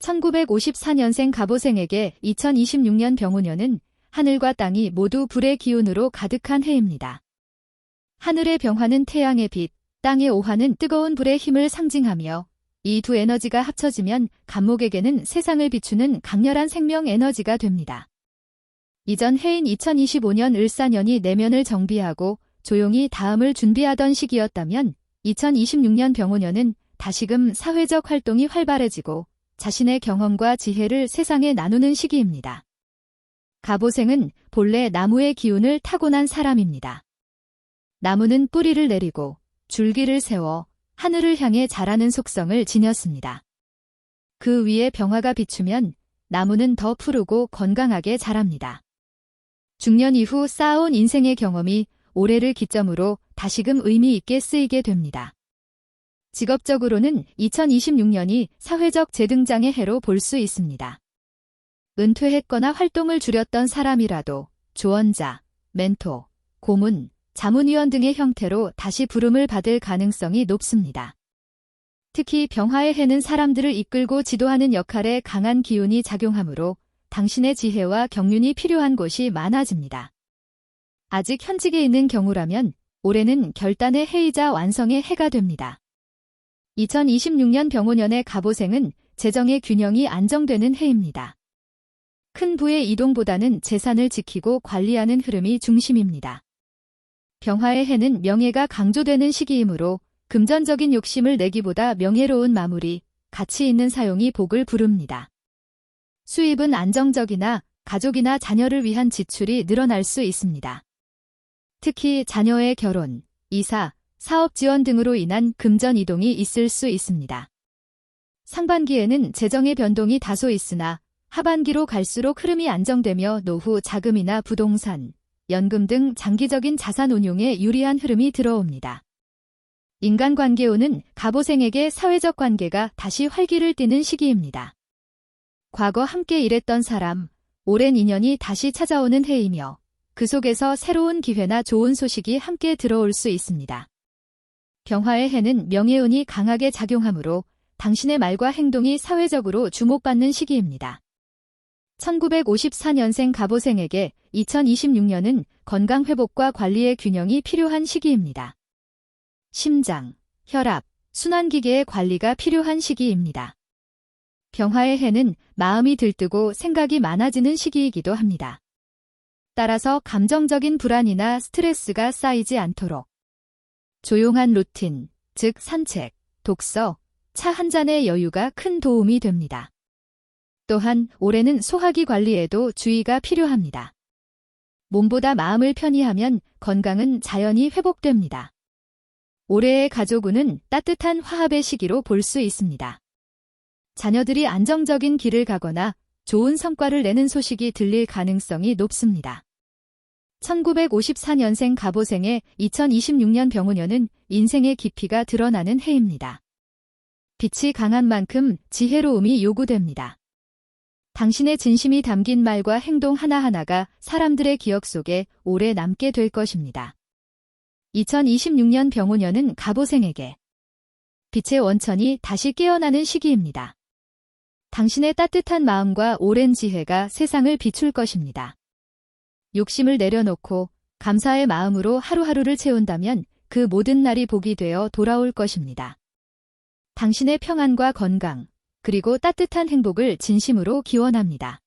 1954년생 가보생에게 2026년 병오년은 하늘과 땅이 모두 불의 기운으로 가득한 해입니다. 하늘의 병화는 태양의 빛, 땅의 오화는 뜨거운 불의 힘을 상징하며 이 두 에너지가 합쳐지면 간목에게는 세상을 비추는 강렬한 생명 에너지가 됩니다. 이전 해인 2025년 을사년이 내면을 정비하고 조용히 다음을 준비하던 시기였다면 2026년 병오년은 다시금 사회적 활동이 활발해지고 자신의 경험과 지혜를 세상에 나누는 시기입니다. 가보생은 본래 나무의 기운을 타고난 사람입니다. 나무는 뿌리를 내리고 줄기를 세워 하늘을 향해 자라는 속성을 지녔습니다. 그 위에 병화가 비추면 나무는 더 푸르고 건강하게 자랍니다. 중년 이후 쌓아온 인생의 경험이 올해를 기점으로 다시금 의미 있게 쓰이게 됩니다. 직업적으로는 2026년이 사회적 재등장의 해로 볼 수 있습니다. 은퇴했거나 활동을 줄였던 사람이라도 조언자, 멘토, 고문, 자문위원 등의 형태로 다시 부름을 받을 가능성이 높습니다. 특히 병화의 해는 사람들을 이끌고 지도하는 역할에 강한 기운이 작용하므로 당신의 지혜와 경륜이 필요한 곳이 많아집니다. 아직 현직에 있는 경우라면 올해는 결단의 해이자 완성의 해가 됩니다. 2026년 병오년의 갑오생은 재정의 균형이 안정되는 해입니다. 큰 부의 이동보다는 재산을 지키고 관리하는 흐름이 중심입니다. 병화의 해는 명예가 강조되는 시기이므로 금전적인 욕심을 내기보다 명예로운 마무리, 가치 있는 사용이 복을 부릅니다. 수입은 안정적이나 가족이나 자녀를 위한 지출이 늘어날 수 있습니다. 특히 자녀의 결혼, 이사, 사업 지원 등으로 인한 금전 이동이 있을 수 있습니다. 상반기에는 재정의 변동이 다소 있으나 하반기로 갈수록 흐름이 안정되며 노후 자금이나 부동산, 연금 등 장기적인 자산 운용에 유리한 흐름이 들어옵니다. 인간관계운은 갑오생에게 사회적 관계가 다시 활기를 띠는 시기입니다. 과거 함께 일했던 사람, 오랜 인연이 다시 찾아오는 해이며 그 속에서 새로운 기회나 좋은 소식이 함께 들어올 수 있습니다. 병화의 해는 명예운이 강하게 작용하므로 당신의 말과 행동이 사회적으로 주목받는 시기입니다. 1954년생 갑오생에게 2026년은 건강 회복과 관리의 균형이 필요한 시기입니다. 심장, 혈압, 순환기계의 관리가 필요한 시기입니다. 병화의 해는 마음이 들뜨고 생각이 많아지는 시기이기도 합니다. 따라서 감정적인 불안이나 스트레스가 쌓이지 않도록 조용한 루틴, 즉 산책, 독서, 차 한 잔의 여유가 큰 도움이 됩니다. 또한 올해는 소화기 관리에도 주의가 필요합니다. 몸보다 마음을 편히 하면 건강은 자연히 회복됩니다. 올해의 가족운은 따뜻한 화합의 시기로 볼 수 있습니다. 자녀들이 안정적인 길을 가거나 좋은 성과를 내는 소식이 들릴 가능성이 높습니다. 1954년생 갑오생의 2026년 병우년은 인생의 깊이가 드러나는 해입니다. 빛이 강한 만큼 지혜로움이 요구됩니다. 당신의 진심이 담긴 말과 행동 하나하나가 사람들의 기억 속에 오래 남게 될 것입니다. 2026년 병우년은 갑오생에게 빛의 원천이 다시 깨어나는 시기입니다. 당신의 따뜻한 마음과 오랜 지혜가 세상을 비출 것입니다. 욕심을 내려놓고 감사의 마음으로 하루하루를 채운다면 그 모든 날이 복이 되어 돌아올 것입니다. 당신의 평안과 건강, 그리고 따뜻한 행복을 진심으로 기원합니다.